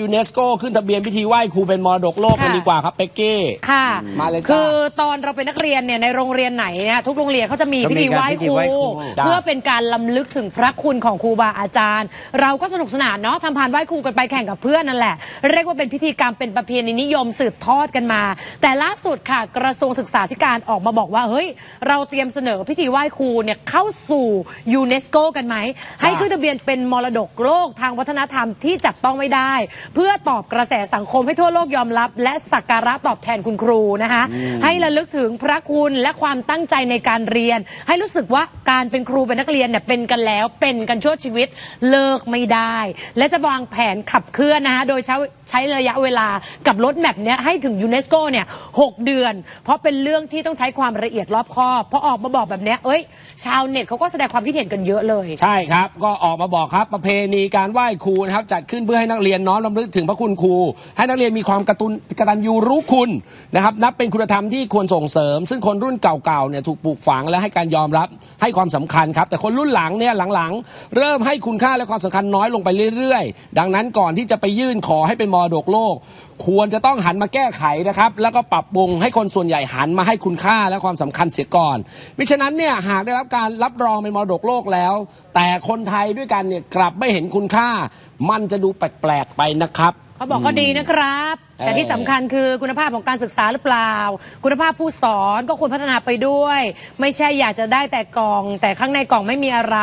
ยูเนสโกขึ้นทะเบียนพิธีไหว้ครูเป็นมรดกโลกกันค่ะดีกว่าครับเป็กกี้ ค่ะ มาเลยจ้าคือตอนเราเป็นนักเรียนเนี่ยในโรงเรียนไหนเนี่ยทุกโรงเรียนเขาจะมีก็พิมีธีไหว้การพิคธีรูไหว้ครู จ้ะ เพื่อเป็นการลำลึกถึงพระคุณของครูบาอาจารย์ เราก็สนุกสนานเนาะทำพานไหว้ครูกันไปแข่งกับเพื่อนนั่นแหละ เรียกว่าเป็นพิธีกรรมเป็นประเพณีนิยมสืบทอดกันมา แต่ล่าสุดค่ะ กระทรวงศึกษาธิการออกมาบอกว่าเฮ้ย เราเตรียมเสนอพิธีไหว้ครูเนี่ยเข้าสู่ยูเนสโกกันไหมให้ขึ้นทะเบียนเป็นมรดกโลกทางวัฒนธรรมที่จับต้องไม่ได้เพื่อตอบกระแสสังคมให้ทั่วโลกยอมรับ และสักการะตอบแทนคุณครูนะคะ ให้ระลึกถึงพระคุณและความตั้งใจในการเรียน ให้รู้สึกว่าการเป็นครูเป็นนักเรียนเนี่ยเป็นกันแล้วเป็นกันชั่วชีวิตเลิกไม่ได้ และจะวางแผนขับเคลื่อนนะคะโดยใช้ใช้ระยะเวลากับรถแมพเนี้ยให้ถึงยูเนสโกเนี่ยหกเดือน เพราะเป็นเรื่องที่ต้องใช้ความละเอียดรอบคอบพอออกมาบอกแบบเนี้ยเอ้ย ชาวเน็ตเขาก็แสดงความคิดเห็นกันเยอะเลย ใช่ครับ ก็ออกมาบอกครับประเพณีการไหว้ครูนะครับจัดขึ้นเพื่อให้นักเรียนน้อมรำลึกถึงพระคุณครู ให้นักเรียนมีความกระตุนกระตัญญูรู้คุณนะครับนับเป็นคุณธรรมที่ควรส่งเสริม ซึ่งคนรุ่นเก่าๆเนี่ยถูกปลูกฝังและให้การยอมรับให้ความสำคัญครับ แต่คนรุ่นหลังเนี่ยหลังๆ เริ่มให้คุณค่าและความสำคัญน้อยลงไปเรื่อยๆ ดังนั้นก่อนที่จะไปยื่นขอให้เป็นมรดกโลก ควรจะต้องหันมาแก้ไขนะครับแล้วก็ปรับปรุงให้คนส่วนใหญ่หันมาให้คุณค่าและความสำคัญเสียก่อนมิฉะนั้นเนี่ยหากได้รับการรับรองเป็นมรดกโลกแล้ว แต่คนไทยด้วยกันเนี่ยกลับไม่เห็นคุณค่า มันจะดูแปลกๆไปนะครับ เขาบอกก็ดีนะครับ แต่ที่สำคัญคือคุณภาพของการศึกษาหรือเปล่า คุณภาพผู้สอนก็ควรพัฒนาไปด้วย ไม่ใช่อยากจะได้แต่กล่อง แต่ข้างในกล่องไม่มีอะไร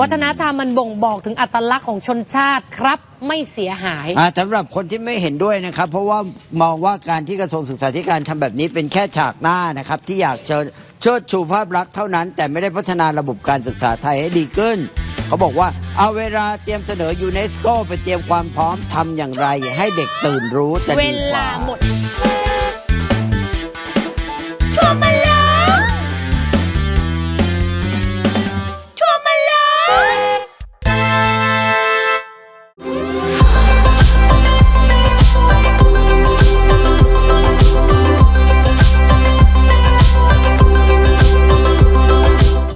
วัฒนธรรมมันบ่งบอกถึงอัตลักษณ์ของชนชาติครับไม่เสียหายอ่าสำหรับคนที่ไม่เห็นด้วยนะครับ เพราะว่ามองว่าการที่กระทรวงศึกษาธิการทำแบบนี้เป็นแค่ฉากหน้านะครับ ที่อยากเชิญเชิดชูภาพลักษณ์เท่านั้น แต่ไม่ได้พัฒนาระบบการศึกษาไทยให้ดีขึ้น เขาบอกว่าเอาเวลาเตรียมเสนอยูเนสโกไปเตรียมความพร้อมทำอย่างไร ให้เด็กตื่นรู้จะเวดีกลาว่า หมด